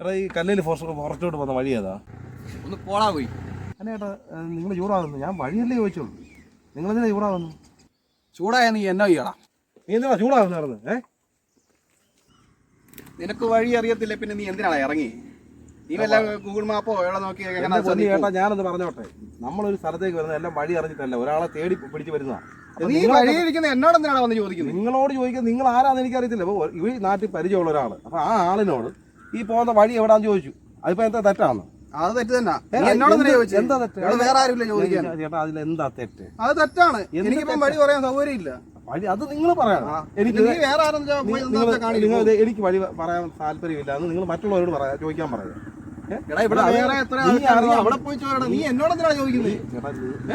ചേട്ടാ ഈ കല്ലിൽ ഫോറസ്റ്റോട്ട് വന്ന പോകുന്ന വഴി ഏതാ? ഒന്ന് പോടാ പോയി. അല്ല ഏട്ടാ നിങ്ങൾ ചൂടാകുന്നു. ഞാൻ വഴിയല്ലേ ചോദിച്ചോളൂ നിങ്ങൾ എന്തിനാ ചൂടാകുന്നു? ചൂടായ നീ എന്നാ ചെയ്യണം നീ എന്തിനാ ചൂടാകുന്നു ഏ? നിനക്ക് വഴി അറിയത്തില്ല പിന്നെ നീ എന്തിനാണ് ഇറങ്ങി? നീ വല്ല ഗൂഗിൾ മാപ്പോ എവിടെ നോക്കി ചേട്ടാ ഞാനൊന്ന് പറഞ്ഞോട്ടെ. നമ്മളൊരു സ്ഥലത്തേക്ക് വരുന്നത് എല്ലാം വഴി അറിഞ്ഞിട്ടല്ല. ഒരാളെ തേടി പിടിച്ച് വരുന്നതാ. നീ വഴിയിരിക്കുന്ന വഴി എന്നോട് എന്തിനാണ് വന്ന് ചോദിക്കുന്നത് നിങ്ങളോട് ചോദിക്കുന്നത് നിങ്ങൾ ആരാന്ന് എനിക്കറിയത്തില്ല. ഈ നാട്ടിൽ പരിചയമുള്ള ഒരാൾ. അപ്പൊ ആ ആളിനോട് ഈ പോകുന്ന വഴി എവിടാന്ന് ചോദിച്ചു. അതിപ്പോ എന്താ തെറ്റാണ് അത് തെറ്റ് തന്നെ. എന്നോട് എന്താ തെറ്റ്? വേറെ ആരുമില്ല ചോദിക്കാൻ. ചേട്ടാ അതിൽ എന്താ തെറ്റ്? അത് തെറ്റാണ്. എനിക്കിപ്പം വഴി പറയാൻ സൗകര്യം ഇല്ല വഴി അത് നിങ്ങൾ പറയണം. എനിക്ക് വേറെ ആരും എനിക്ക് വഴി പറയാൻ താല്പര്യമില്ല. അത് നിങ്ങൾ മറ്റുള്ളവരോട് പറയാ ചോദിക്കാൻ പറയാം. നീ എന്നോട് എന്തിനാണ് ചോദിക്കുന്നത്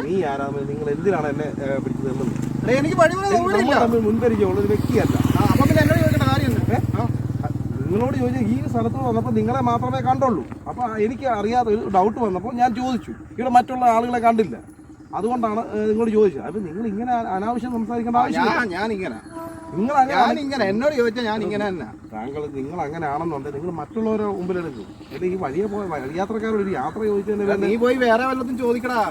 നീ- ആരാമ നിങ്ങൾ എന്തിനാണ് എന്നെ പിടിച്ചു തരുന്നത് എടാ എനിക്ക് മുൻപരിചയമുള്ള ഒരു വ്യക്തിയല്ല. അപ്പൊ പിന്നെ എന്നോട് നിങ്ങളോട് ചോദിച്ചു ഈ സ്ഥലത്ത് വന്നപ്പോൾ നിങ്ങളെ മാത്രമേ കണ്ടുള്ളൂ. അപ്പോൾ എനിക്ക് അറിയാതെ ഒരു ഡൗട്ട് വന്നപ്പോൾ ഞാൻ ചോദിച്ചു. ഇവിടെ മറ്റുള്ള ആളുകളെ കണ്ടില്ല. അതുകൊണ്ടാണ് നിങ്ങളോട് ചോദിച്ചത്. അപ്പം നിങ്ങൾ ഇങ്ങനെ അനാവശ്യം സംസാരിക്കേണ്ട ആവശ്യമില്ല. ഞാൻ ഇങ്ങനെ നിങ്ങൾ ഞാൻ ഇങ്ങനെ എന്നോട് ചോദിച്ചാൽ ഞാൻ ഇങ്ങനെ തന്നെ. താങ്കൾ നിങ്ങൾ അങ്ങനെ ആണെന്നുണ്ടെങ്കിൽ നിങ്ങൾ മറ്റുള്ളവരെ മുമ്പിൽ എടുക്കും അല്ലെങ്കിൽ ഈ വലിയ പോയ വഴിയാത്രക്കാരോട് ഒരു യാത്ര ചോദിച്ചതിന്റെ നീ പോയി വേറെ വല്ലതും ചോദിക്കടാ.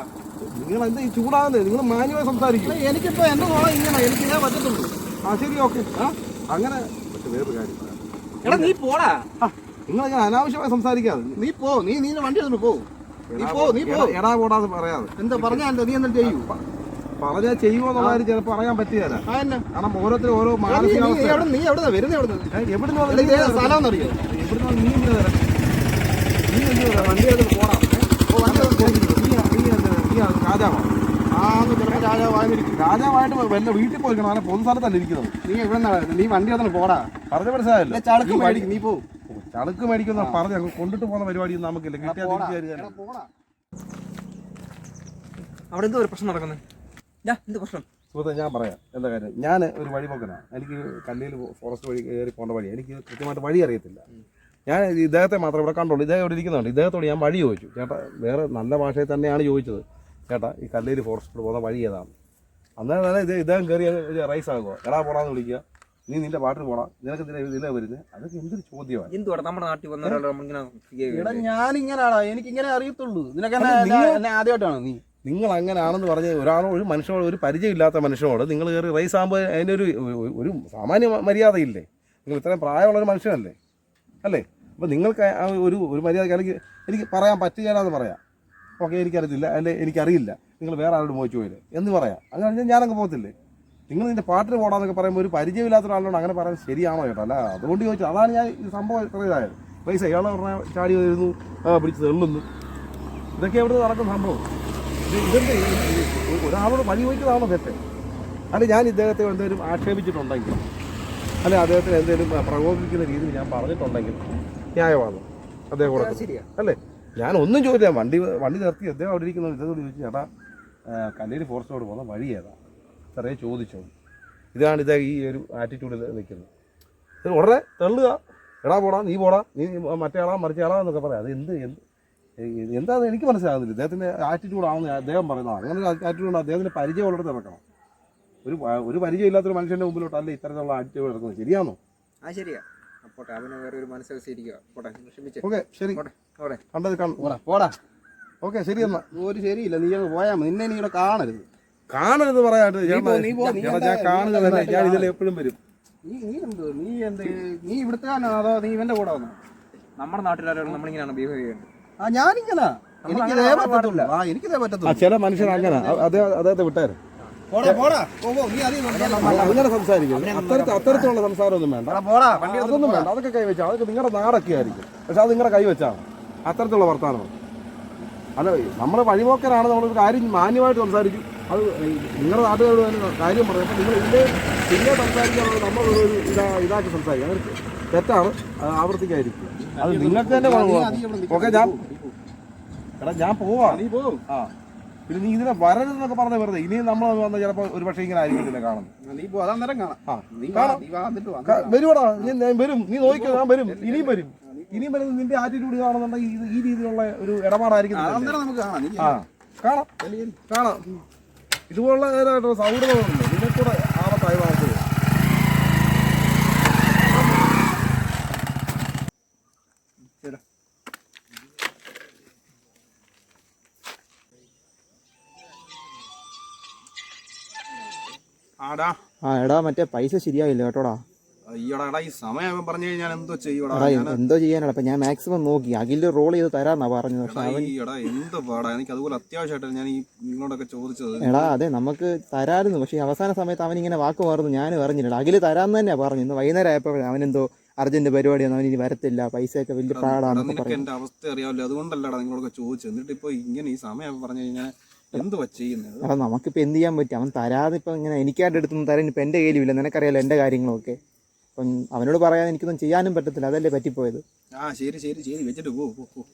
നിങ്ങൾ എന്താ ഈ ചൂടാകുന്നത് നിങ്ങൾ മാന്യമായി സംസാരിക്കും. എനിക്കിപ്പോ എന്റെ മോളെ ഇങ്ങനെ എനിക്ക് ഇതേ പറ്റത്തുള്ളൂ. ആ ശരി ഓക്കെ. അങ്ങനെ പക്ഷെ വേറൊരു കാര്യം. എടാ നീ പോടാ. നിങ്ങളൊക്കെ അനാവശ്യമായി സംസാരിക്കാതെ. നീ പോ നീ നീ വണ്ടി എടുത്തു പോ. നീ പോ നീ പോ. എടാ- പോടാന്ന് പറയാതെ. എന്താ പറഞ്ഞാ എന്താ? നീ എന്താ ചെയ്യൂ. പറഞ്ഞാൽ ചെയ്യുമോ എന്നുള്ള കാര്യം ചിലപ്പോൾ പറയാൻ പറ്റിയല്ല കാരണം ഓരോരുത്തരും ഓരോ മാനസികാവസ്ഥ എവിടെ നീ എവിടെ വരുന്നത് എവിടെ എവിടുന്ന് വന്ന് ഇത് നീ സ്ഥലം എന്നറിയോ എവിടുന്ന് നീ എന്തിനാ നീ എന്തിനാ വണ്ടി എടുത്ത് പോടാ. രാജാവാണ് രാജാവായിട്ട് വല്ല വീട്ടിൽ പോയിക്കണം അങ്ങനെ പൊതു സ്ഥലത്തല്ല ഇരിക്കുന്നത്. നീ എവിടെ നീ വണ്ടി അതിന് പോടാ. പറഞ്ഞ മനസ്സിലായല്ലോ. ചളുക്ക് മേടിക്കും നീ പോ. ചളുക്ക് മേടിക്കുന്ന പറഞ്ഞ കൊണ്ടിട്ട് പോകുന്ന പരിപാടിയൊന്നും നമുക്കില്ല. കിട്ടിയാൽ അവിടെ എന്തോ ഒരു പ്രശ്നം നടക്കുന്നത് ഞാൻ എന്ത് പ്രശ്നം? സുഹൃത്തെ ഞാൻ പറയാം. എന്താ കാര്യം? ഞാൻ ഒരു വഴിപോക്കനാണ് എനിക്ക് കല്ലിൽ ഫോറസ്റ്റ് വഴി കയറി പോകേണ്ട വഴി എനിക്ക് കൃത്യമായിട്ട് വഴി അറിയത്തില്ല. ഞാൻ ഇദ്ദേഹത്തെ മാത്രമേ ഇവിടെ കണ്ടുള്ളൂ. ഇദ്ദേഹം ഇവിടെ ഇരിക്കുന്നുണ്ട്. ഇദ്ദേഹത്തോട് ഞാൻ വഴി ചോദിച്ചു. ചേട്ടാ വേറെ നല്ല ഭാഷയിൽ തന്നെയാണ് ചോദിച്ചത്. ചേട്ടാ ഈ കല്ലേരി ഫോറസ്റ്റിൽ പോകുന്ന വഴി ഏതാണ്? അന്നേരം തന്നെ ഇദ്ദേഹം കയറി റൈസ് ആകുമോ എടാ പോടാന്ന് വിളിക്കുക. നീ നിന്റെ പാട്ടിന് പോടാ നിനക്ക് ഇതിലെ ഇതിലേ വരുന്നത് അതൊക്കെ എന്തൊരു ചോദ്യമാണ്. എന്തുവാ നമ്മുടെ നാട്ടിൽ വന്ന ഒരാൾ നമ്മളിങ്ങനെ? ഞാൻ ഇങ്ങനാടാ എനിക്ക് ഇങ്ങനെ അറിയത്തുള്ളൂ. നിനക്ക് ആദ്യമായിട്ടാണ് നീ? നിങ്ങൾ അങ്ങനെയാണെന്ന് പറഞ്ഞ് ഒരാളോട് ഒരു മനുഷ്യനോട് ഒരു പരിചയമില്ലാത്ത മനുഷ്യനോട് നിങ്ങൾ കയറി റൈസ് ആകുമ്പോൾ അതിന്റെ ഒരു ഒരു- സാമാന്യ മര്യാദയില്ലേ? നിങ്ങൾ ഇത്രയും പ്രായമുള്ളൊരു മനുഷ്യനല്ലേ? അല്ലേ? അപ്പോൾ നിങ്ങൾക്ക് ആ ഒരു ഒരു മര്യാദ അല്ലെങ്കിൽ എനിക്ക് പറയാൻ പറ്റുകയില്ലെന്ന് പറയാം. ഓക്കെ എനിക്കറിയത്തില്ല. അല്ലെ എനിക്കറിയില്ല. നിങ്ങൾ വേറെ ആരോട് മോഹിച്ചു പോയില്ലേ എന്ന് പറയാം. അങ്ങനെ ഞാൻ ഞാനങ്ങ് പോകത്തില്ലേ? നിങ്ങൾ നിന്റെ പാട്ടിന് പോടാന്നൊക്കെ പറയുമ്പോൾ ഒരു പരിചയമില്ലാത്ത ഒരാളോട് അങ്ങനെ പറയാൻ ശരിയാണോ ചേട്ടാ? അല്ല അതുകൊണ്ട് ചോദിച്ചു അതാണ് ഞാൻ ഈ സംഭവം ഇത്ര ഇതായത്. പൈസ ഇയാളെ പറഞ്ഞാൽ ചാടി വരുന്നു പിടിച്ച് തെള്ളുന്നു. ഇതൊക്കെ എവിടെ നടക്കുന്ന സംഭവം? ഇത് ഇതെന്ത് ഒരാളോട് പണി ചോദിച്ചതാണോ തെറ്റ് അല്ല ഞാൻ ഇദ്ദേഹത്തെ എന്തെങ്കിലും ആക്ഷേപിച്ചിട്ടുണ്ടെങ്കിൽ അല്ലെ അദ്ദേഹത്തിന് എന്തെങ്കിലും പ്രകോപിപ്പിക്കുന്ന രീതിയിൽ ഞാൻ പറഞ്ഞിട്ടുണ്ടെങ്കിൽ ന്യായമാണ്? അദ്ദേഹം കൂടെ ശരിയാ. അല്ലേ? ഞാൻ ഒന്നും ചോദിച്ചില്ല. വണ്ടി വണ്ടി നിർത്തി അദ്ദേഹം അവിടെ ഇരിക്കുന്ന. ഇദ്ദേഹത്തോട് ചോദിച്ചു ചേട്ടാ കല്ലേരി ഫോറസ്റ്റോട് പോകുന്ന വഴി ഏതാ? ചെറിയ ചോദിച്ചോ ഇതാണ് ഇദ്ദേഹം ഈ ഒരു ആറ്റിറ്റ്യൂഡിൽ നിൽക്കുന്നത്. ഇത് ഉടനെ തള്ളുക. എടാ പോടാ നീ പോടാ നീ മറ്റേ ആളാ മറിച്ച ആളാ എന്നൊക്കെ പറയാം. അത് എന്ത് എന്ത് എന്താണെന്ന് എനിക്ക് മനസ്സിലാകുന്നില്ല. ഇദ്ദേഹത്തിന്റെ ആറ്റിറ്റ്യൂഡാണെന്ന് അദ്ദേഹം പറയുന്നത് അങ്ങനെ ഒരു ആറ്റിറ്റ്യൂഡ് അദ്ദേഹത്തിന് പരിചയമുള്ളിടത്ത് ഇറക്കണം ഒരു ഒരു പരിചയമില്ലാത്തൊരു മനുഷ്യന്റെ മുമ്പിലോട്ട് അല്ല ഇത്തരത്തിലുള്ള ആറ്റിറ്റ്യൂഡ് ഇറക്കുന്നത് ശരിയാണോ ആ ശരിയാ. പോട്ടെ. അവന് വേറെ ഒരു പോട്ടെ ക്ഷമിച്ചേ. ഓക്കെ ശരി. കണ്ടത് കണ്ടു പോടാ പോടാ. ഓക്കെ ശരി എന്നാ ഒരു ശരിയില്ല. നീ അങ്ങ് പോയാൽ മതി. നിന്നെ നീ ഇവിടെ കാണരുത്. കാണരുത് പറയാണ്ട് നീ പോ, നീ പോ, നീ ചേട്ടാ ഞാൻ കാണുക തന്നെ ഞാൻ ഇതിൽ എപ്പോഴും വരും. നീ നീ എന്ത് നീ എന്ത് നീ ഇവിടുത്തെ അതോ നീ ഇവന്റെ കൂടെ വന്നോ? നമ്മുടെ നാട്ടിലാരും നമ്മളിങ്ങനെയാണ് ബിഹേവ് ചെയ്യുന്നത് ആ ഞാനിങ്ങനെ. എനിക്ക് അങ്ങനെ ഇതേ പറയാൻ പറ്റത്തുള്ളൂ. ആ എനിക്കിതേ ആ പറ്റത്തുള്ളൂ. ചില മനുഷ്യർ അങ്ങനെ. അദ്ദേഹം അദ്ദേഹത്തെ വിട്ടേരും. പോടാ പോടാ. ഓ ഓ, നീ അധികം സംസാരിക്കണ്ട. അങ്ങനെ സംസാരിക്കും. അത്തരത്തിൽ അത്തരത്തിലുള്ള സംസാരമൊന്നും വേണ്ട. അതൊന്നും വേണ്ട. അതൊക്കെ കൈവച്ചാൽ അതൊക്കെ നിങ്ങളുടെ നാടൊക്കെ ആയിരിക്കും. പക്ഷെ അത് നിങ്ങളുടെ കൈവച്ചാണ് അത്തരത്തിലുള്ള വർത്തമാനം അല്ല നമ്മൾ വഴിപോക്കരാണ് നമ്മളൊരു കാര്യം മാന്യമായിട്ട് സംസാരിക്കും. അത് നിങ്ങളുടെ നാട്ടുകാരോട് തന്നെ കാര്യം അപ്പം നിങ്ങൾ ഇതിന്റെ പിന്നെ സംസാരിക്കാനുള്ള നമ്മളൊരു ഇതാ ഇതാക്കി സംസാരിക്കും. അങ്ങനെ തെറ്റാണ്. ആവർത്തിക്കായിരിക്കും അത് നിങ്ങൾക്ക് തന്നെ ഓക്കെ ഞാൻ എടാ ഞാൻ പോവാ. നീ പോ. ആ. പിന്നെ നീ ഇതിനെ വരരുതെന്നൊക്കെ പറഞ്ഞ വെറുതെ. ഇനിയും നമ്മൾ വന്ന ചിലപ്പോൾ ഒരു പക്ഷേ ഇങ്ങനെ ആയിരിക്കത്തില്ല കാണുന്നത്. അതാ വരുവാടാ. ഞാൻ വരും. നീ നോക്കിയോ ഞാൻ വരും. ഇനിയും വരും. ഇനി വരുന്നത് നിന്റെ ആറ്റിറ്റ്യൂഡ് കാണുന്നുണ്ടെങ്കിൽ ഈ രീതിയിലുള്ള ഒരു ഇടപാടായിരിക്കും അന്നേരം നമുക്ക് കാണാം. ആ കാണാം. കാണാം. ഇതുപോലുള്ള സൗഹൃദങ്ങളുണ്ട്. നിന്നെ കൂടെ ആപത്തായി ആ എടാ മറ്റേ പൈസ ശരിയായില്ല കേട്ടോടാ. അയ്യോടാ എടാ ഈ സമയം പറഞ്ഞു കഴിഞ്ഞാൽ ഞാൻ എന്തോ ചെയ്യൂടാ ഞാൻ എന്തോ ചെയ്യാനാണ്. അപ്പൊ ഞാൻ മാക്സിമം നോക്കി. അഖിൽ റോൾ ചെയ്ത് തരാന്നാ പറഞ്ഞത്. പക്ഷെ അവൻ എന്ത് പാടാ. എനിക്ക് അതുപോലെ അത്യാവശ്യമായിട്ട് ഞാൻ ഈ നിങ്ങളോടൊക്കെ ചോദിച്ചത്. എടാ അതെ നമുക്ക് തരായിരുന്നു പക്ഷെ അവസാന സമയത്ത് അവൻ ഇങ്ങനെ വാക്ക് മാറുന്നു. ഞാനും അറിഞ്ഞില്ല അഖിൽ തരാന്ന് തന്നെയാ പറഞ്ഞു ഇന്ന് വൈകുന്നേരം ആയപ്പോൾ അവനെന്തോ അർജന്റ് പരിപാടിയാണ്. അവൻ ഇനി വരത്തില്ല. പൈസയൊക്കെ വലിയ പാടാണ് നിനക്ക് എന്റെ അവസ്ഥ അറിയാമല്ലോ. അതുകൊണ്ടല്ലടാ നിങ്ങളൊക്കെ ചോദിച്ചത്. എന്നിട്ട് ഇപ്പൊ ഇങ്ങനെ ഈ സമയം പറഞ്ഞു കഴിഞ്ഞാൽ എന്തുവാ ചെയ്യുന്നത്? എടാ നമുക്കിപ്പോൾ എന്ത് ചെയ്യാൻ പറ്റും? അവൻ തരാതെ ഇപ്പൊ ഇങ്ങനെ എനിക്കായിട്ട് എടുത്തൊന്നും തരാൻ ഇപ്പൊ എന്റെ കയ്യിലും ഇല്ല. നിനക്കറിയാലോ എന്റെ കാര്യങ്ങളൊക്കെ. അപ്പം അവനോട് പറയാൻ എനിക്കൊന്നും ചെയ്യാനും പറ്റത്തില്ല. അതല്ലേ പറ്റിപ്പോയത്? ആ ശരി ശരി ശരി. വെച്ചിട്ട് പോ പോ,